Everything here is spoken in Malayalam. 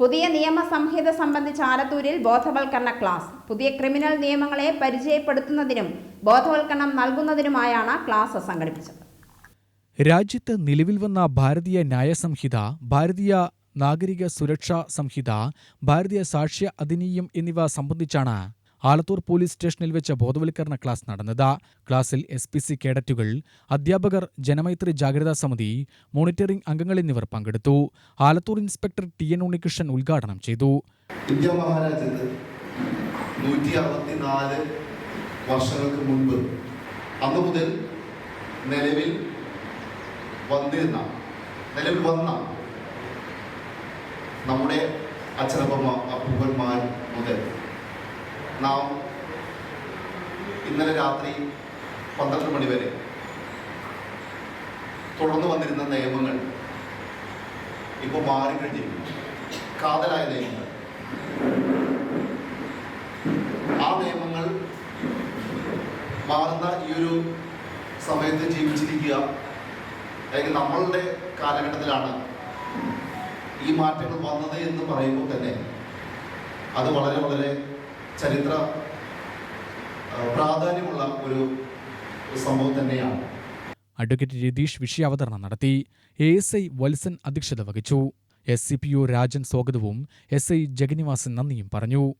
പുതിയ നിയമ സംഹിത സംബന്ധിച്ച് ആലത്തൂരിൽ ബോധവൽക്കരണ ക്ലാസ്. പുതിയ ക്രിമിനൽ നിയമങ്ങളെ പരിചയപ്പെടുത്തുന്നതിനും ബോധവൽക്കരണം നൽകുന്നതിനുമായാണ് ക്ലാസ് സംഘടിപ്പിച്ചത്. രാജ്യത്ത് നിലവിൽ വന്ന ഭാരതീയ ന്യായ സംഹിത ഭാരതീയ നാഗരിക സുരക്ഷാ സംഹിത ഭാരതീയ സാക്ഷ്യ അധിനിയം എന്നിവ സംബന്ധിച്ചാണ് ആലത്തൂർ പോലീസ് സ്റ്റേഷനിൽ വെച്ച് ബോധവൽക്കരണ ക്ലാസ് നടന്നത്. ക്ലാസ്സിൽ എസ് പി സി കേഡറ്റുകൾ അധ്യാപകർ ജനമൈത്രി ജാഗ്രതാ സമിതി മോണിറ്ററിംഗ് അംഗങ്ങൾ എന്നിവർ പങ്കെടുത്തു. Alathur inspector T N Unnikrishnan ഉദ്ഘാടനം ചെയ്തു. വർഷങ്ങൾക്ക് മുൻപ് അന്ന് മുതൽ നിലവിൽ വന്നിരുന്ന നിലവിൽ വന്ന നമ്മുടെ അച്ഛനപ്പമ്മ അപ്പൂപ്പന്മാർ നാം ഇന്നലെ രാത്രി പന്ത്രണ്ട് മണിവരെ തുടർന്നു വന്നിരുന്ന നിയമങ്ങൾ ഇപ്പോൾ മാറിക്കഴിഞ്ഞിരിക്കുന്നു കാതലായ നിയമങ്ങൾ. ആ നിയമങ്ങൾ മാറുന്ന ഈ ഒരു സമയത്ത് ജീവിച്ചിരിക്കുക അല്ലെങ്കിൽ നമ്മളുടെ കാലഘട്ടത്തിലാണ് ഈ മാറ്റങ്ങൾ വന്നത് എന്ന് പറയുമ്പോൾ തന്നെ അത് വളരെ വളരെ ചരിത്ര പ്രാധാന്യമുള്ള ഒരു സംഭവം തന്നെയാണ്. അഡ്വക്കേറ്റ് രതീഷ് വിഷയാവതരണം നടത്തി. എ എസ് ഐ വത്സൻ അധ്യക്ഷത വഹിച്ചു. S C P O Rajan സ്വാഗതവും എസ് ഐ ജഗന്നിവാസൻ നന്ദിയും പറഞ്ഞു.